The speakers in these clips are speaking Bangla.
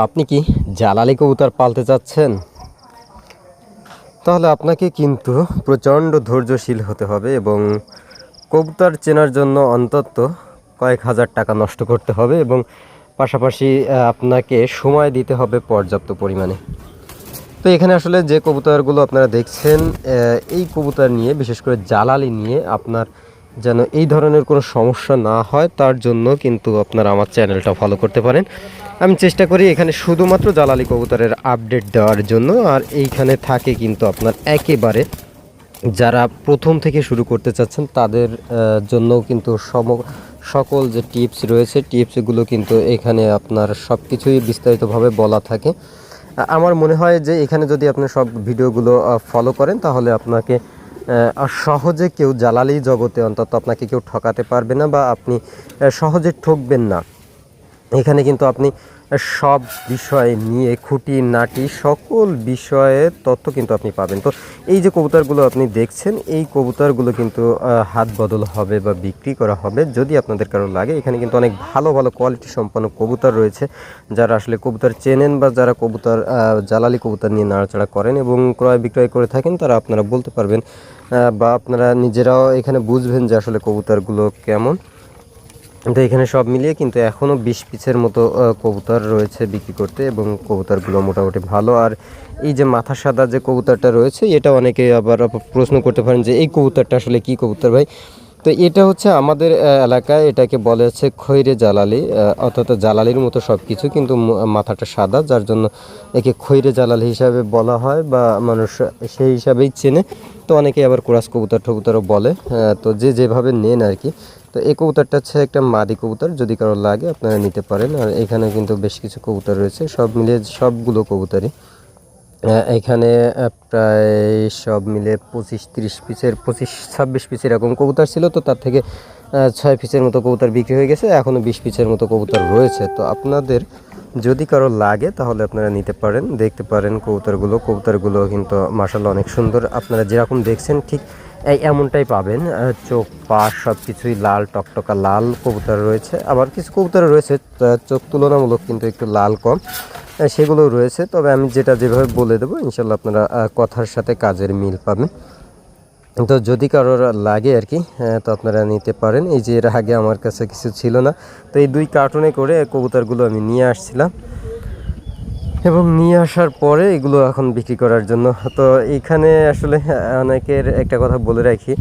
আপনি কি জালালি কবুতর পালতে চাচ্ছেন? তাহলে আপনাকে কিন্তু প্রচণ্ড ধৈর্যশীল হতে হবে এবং কবুতর চেনার জন্য অন্তত কয়েক হাজার টাকা নষ্ট করতে হবে এবং পাশাপাশি আপনাকে সময় দিতে হবে পর্যাপ্ত পরিমাণে। তো এখানে আসলে যে কবুতরগুলো আপনারা দেখছেন এই কবুতর নিয়ে, বিশেষ করে জালালি নিয়ে আপনার যেন এই ধরনের কোনো সমস্যা না হয় তার জন্য কিন্তু আপনারা আমার চ্যানেলটা ফলো করতে পারেন। আমি চেষ্টা করি এখানে শুধুমাত্র জালালি কবুতরের আপডেট দেওয়ার জন্য আর এইখানে থাকে কিন্তু আপনার একেবারে যারা প্রথম থেকে শুরু করতে চাচ্ছেন তাদের আহ, জন্যও কিন্তু সম সকল যে টিপস রয়েছে টিপসগুলো কিন্তু এখানে আপনার সব কিছুই বিস্তারিতভাবে বলা থাকে। আমার মনে হয় যে এখানে যদি আপনি সব ভিডিওগুলো ফলো করেন তাহলে আপনাকে সহজে কেউ জালালি জগতে অন্তত আপনাকে কেউ ঠকাতে পারবে না বা আপনি সহজে ঠকবেন না। এখানে কিন্তু আপনি সব বিষয় নিয়ে, খুঁটি, নাটি, সকল বিষয়ে তথ্য কিন্তু আপনি পাবেন। তো এই যে কবুতরগুলো আপনি দেখছেন, এই কবুতরগুলো কিন্তু হাত বদল হবে বা বিক্রি করা হবে যদি আপনাদের কারও লাগে। এখানে কিন্তু অনেক ভালো ভালো কোয়ালিটি সম্পন্ন কবুতর রয়েছে। যারা আসলে কবুতর চেনেন বা যারা কবুতর জালালি কবুতর নিয়ে নাড়াচাড়া করেন এবং ক্রয় বিক্রয় করে থাকেন, তারা আপনারা বলতে পারবেন বা আপনারা নিজেরাও এখানে বুঝবেন যে আসলে কবুতরগুলো কেমন। তো এখানে সব মিলিয়ে কিন্তু এখনও বিশ পিসের মতো কবুতর রয়েছে বিক্রি করতে এবং কবুতরগুলো মোটামুটি ভালো। আর এই যে মাথা সাদা যে কবুতরটা রয়েছে, এটা অনেকে আবার প্রশ্ন করতে পারেন যে এই কবুতরটা আসলে কি কবুতর ভাই? তো এটা হচ্ছে আমাদের এলাকায় এটাকে বলে হচ্ছে খৈরে জালালি অর্থাৎ জালালির মতো সব কিছু কিন্তু মাথাটা সাদা, যার জন্য একে খৈরে জালালি হিসাবে বলা হয় বা মানুষ সেই হিসাবেই চেনে। তো অনেকে আবার কোরাস কবুতর টবুতরও বলে তো যে যেভাবে নেন আর কি। তো এই কবুতরটা হচ্ছে একটা মাদি কবুতর, যদি কারও লাগে আপনারা নিতে পারেন। আর এখানে কিন্তু বেশ কিছু কবুতর রয়েছে, সব মিলিয়ে সবগুলো কবুতরই। এখানে প্রায় সব মিলে পঁচিশ তিরিশ পিসের, পঁচিশ ছাব্বিশ পিস এরকম কবুতর ছিল। তো তার থেকে ছয় পিসের মতো কবুতর বিক্রি হয়ে গেছে। এখনও বিশ পিসের মতো কবুতর রয়েছে। তো আপনাদের যদি কারও লাগে তাহলে আপনারা নিতে পারেন। দেখতে পারেন কবুতরগুলো। কবুতরগুলো কিন্তু মার্শাল অনেক সুন্দর। আপনারা যেরকম দেখছেন ঠিক এই এমনটাই পাবেন। চোখ পা সব কিছুই লাল টকটকা লাল কবুতর রয়েছে। আবার কিছু কবুতর রয়েছে চোখ তুলনামূলক কিন্তু একটু লাল কম। আহ, সেগুলোও রয়েছে। তবে আমি যেটা যেভাবে বলে দেবো ইনশাল্লাহ আপনারা কথার সাথে কাজের মিল পাবেন। তো যদি কারোর লাগে আর কি তো আপনারা নিতে পারেন। এই যে এর আগে আমার কাছে কিছু ছিল না, তো এই দুই কার্টুনে করে কবুতরগুলো আমি নিয়ে আসছিলাম। এবং নিয়ে আসার পরে এগুলো এখন বিক্রি করার জন্য। তো এখানে আসলে অনেকের একটা কথা বলে রাখি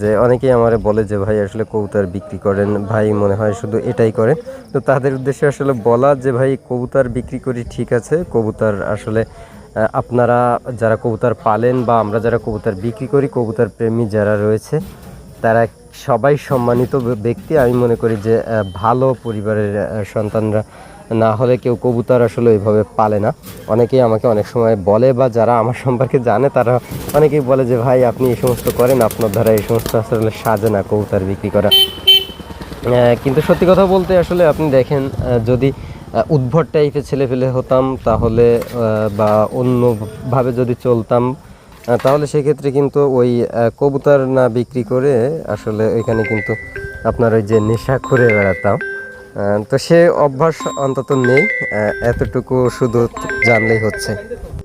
যে অনেকেই আমার বলে যে, ভাই, আসলে কবুতর বিক্রি করেন। ভাই মনে হয় শুধু এটাই করেন তো তাদের উদ্দেশ্যে আসলে বলা যে, ভাই, কবুতর বিক্রি করি ঠিক আছে, কবুতর আসলে আপনারা যারা কবুতর পালেন বা আমরা যারা কবুতর বিক্রি করি, কবুতর প্রেমী যারা রয়েছে, তারা সবাই সম্মানিত ব্যক্তি। আমি মনে করি যে ভালো পরিবারের সন্তানরা না হলে কেউ কবুতর আসলে ওইভাবে পালে না। অনেকেই আমাকে অনেক সময় বলে বা যারা আমার সম্পর্কে জানে, তারা অনেকেই বলে যে, ভাই, আপনি এই সমস্ত করেন, আপনার দ্বারা এই সমস্ত আসলে সাজে না কবুতর বিক্রি করা। কিন্তু সত্যি কথা বলতে আসলে আপনি দেখেন যদি উদ্ভট টাইপের ছেলে ফেলে হতাম, তাহলে বা অন্যভাবে যদি চলতাম তাহলে সেক্ষেত্রে কিন্তু ওই কবুতার কবুতর না বিক্রি করে আসলে ওইখানে কিন্তু আপনার ওই যে নেশা করে বেড়াতাম। তো সে অভ্যাস অন্তত নেই এতটুকু শুধু জানলেই হচ্ছে।